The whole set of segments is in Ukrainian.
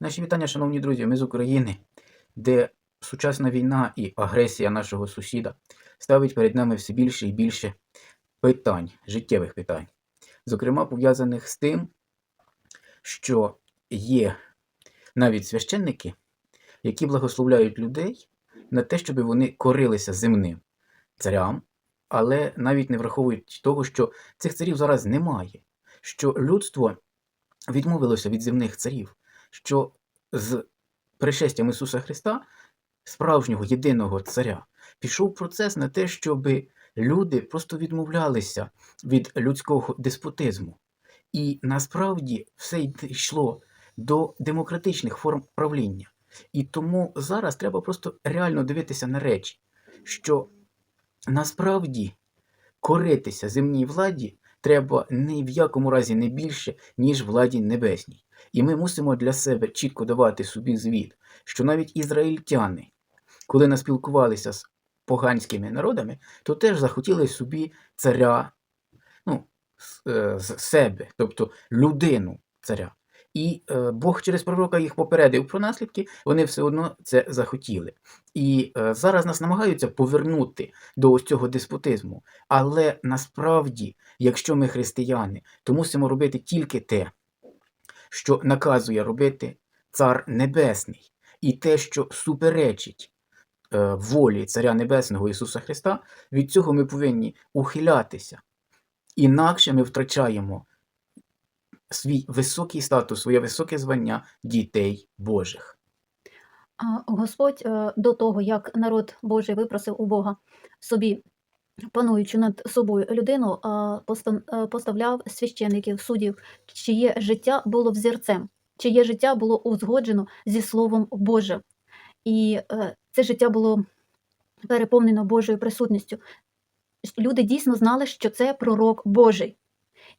Наші вітання, шановні друзі, ми з України, де сучасна війна і агресія нашого сусіда ставить перед нами все більше і більше питань, життєвих питань, зокрема пов'язаних з тим, що є навіть священники, які благословляють людей на те, щоб вони корилися земним царям, але навіть не враховують того, що цих царів зараз немає, що людство відмовилося від земних царів, що з пришестям Ісуса Христа, справжнього єдиного царя, пішов процес на те, щоб люди просто відмовлялися від людського деспотизму. І насправді все йшло до демократичних форм правління. І тому зараз треба просто реально дивитися на речі, що насправді коритися земній владі треба ні в якому разі не більше, ніж владі небесній. І ми мусимо для себе чітко давати собі звіт, що навіть ізраїльтяни, коли наспілкувалися з поганськими народами, то теж захотіли собі царя, ну, з, е, себе, тобто людину царя. І е, Бог через пророка їх попередив про наслідки, вони все одно це захотіли. І е, зараз нас намагаються повернути до ось цього деспотизму. Але насправді, якщо ми християни, то мусимо робити тільки те, що наказує робити Цар Небесний, і те, що суперечить е, волі Царя Небесного Ісуса Христа, від цього ми повинні ухилятися. Інакше ми втрачаємо свій високий статус, своє високе звання дітей Божих. Господь е, до того, як народ Божий випросив у Бога собі пануючи над собою людину, постан- е, поставляв священиків, суддів, чиє життя було взірцем, чиє життя було узгоджено зі Словом Божим. І е, це життя було переповнено Божою присутністю. Люди дійсно знали, що це пророк Божий,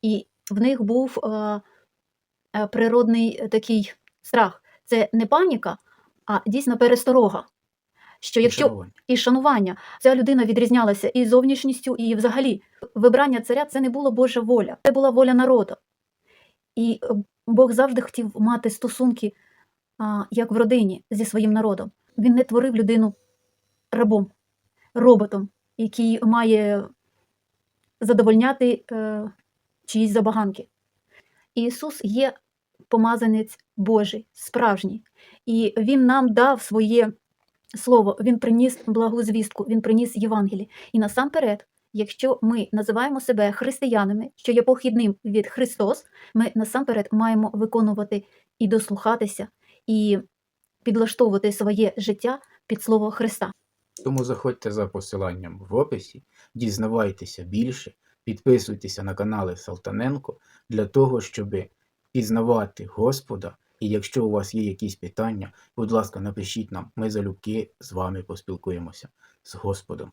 і в них був е, е, природний такий страх. Це не паніка, а дійсно пересторога. Що і якщо шанування. і шанування. Ця людина відрізнялася і зовнішністю, і взагалі вибрання царя це не була Божа воля, це була воля народу. І е, Бог завжди хотів мати стосунки, а, як в родині зі своїм народом. Він не творив людину рабом, роботом, який має задовольняти е, чиїсь забаганки. Ісус є помазанець Божий, справжній, і Він нам дав своє слово, Він приніс благу звістку, Він приніс Євангеліє. І насамперед, якщо ми називаємо себе християнами, що є похідним від Христос, ми насамперед маємо виконувати і дослухатися, і підлаштовувати своє життя під слово Христа. Тому заходьте за посиланням в описі, дізнавайтеся більше, підписуйтеся на канали Салтаненко для того, щоб пізнавати Господа. І якщо у вас є якісь питання, будь ласка, напишіть нам, ми залюбки з вами поспілкуємося з Господом.